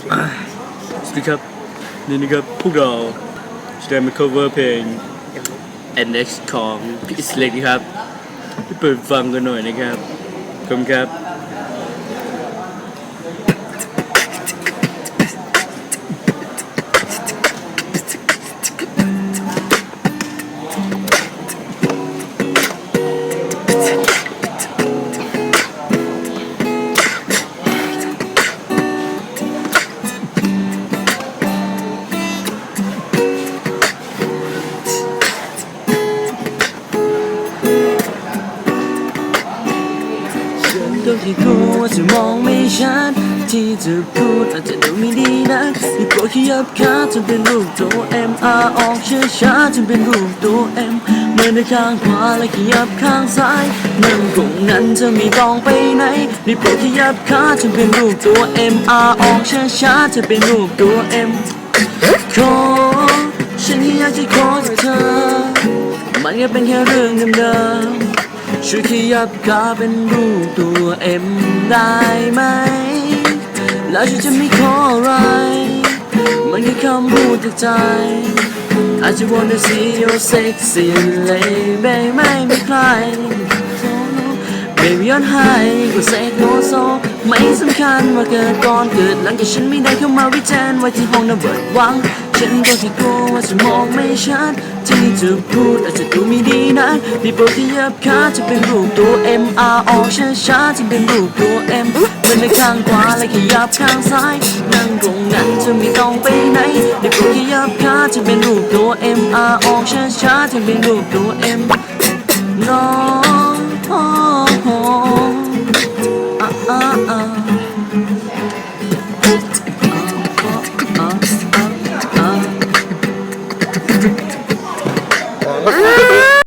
สวัสดีครับ นี่นะครับพวกเราจะได้มา cover เพลง NX ของพี่อิสเล็กนะครับไปเปิดฟังกันหน่อยนะครับขอบคุณครับ ก็แค่กลัวว่าจะมองไม่ชัด ที่จะพูดอาจจะดูไม่ดีนักที่โปรดขยับขาจนเป็นรูปตัว M R ออกช้าช้าจนเป็นรูปตัว M เมื่อในข้างขวาและขยับข้างซ้ายนั่งตรงนั้นจะไม่ต้องไปไหนได้โปรดขยับขาจนเป็นรูปตัว M R ออกช้าช้าจะเป็นรูปตัว M ขอฉันแค่อยากจะขอจากเธอ มันก็เป็นแค่เรื่องเดิมๆ ช่วยขยับขาเป็นรูปตัว M ได้ไหม แล้วฉันจะไม่ขออะไร มันแค่คำพูดจากใจ I just wanna see your sexy lady ไม่มีใคร Baby on high ก็เซ็กโนโซไม่สำคัญว่าเกิดก่อนเกิดหลังจากฉันไม่ได้เข้ามาวิจารณ์ไว้ที่ห้องน้ำเบิดหวัง ฉันก็แค่กลัวว่าจะมองไม่ชัดที่จะพูดอาจจะดูไม่ดีนะได้โปรดขยับขาจะเป็นรูปตัว M R ออกช้าๆจะเป็นรูปตัว M เป็นในข้างขวาและขยับข้างซ้ายนั่งตรงนั้นจะไม่ต้องไปไหนได้โปรดขยับขาจะเป็นรูปตัว M R ออกช้าๆจะเป็นรูปตัว M น้อง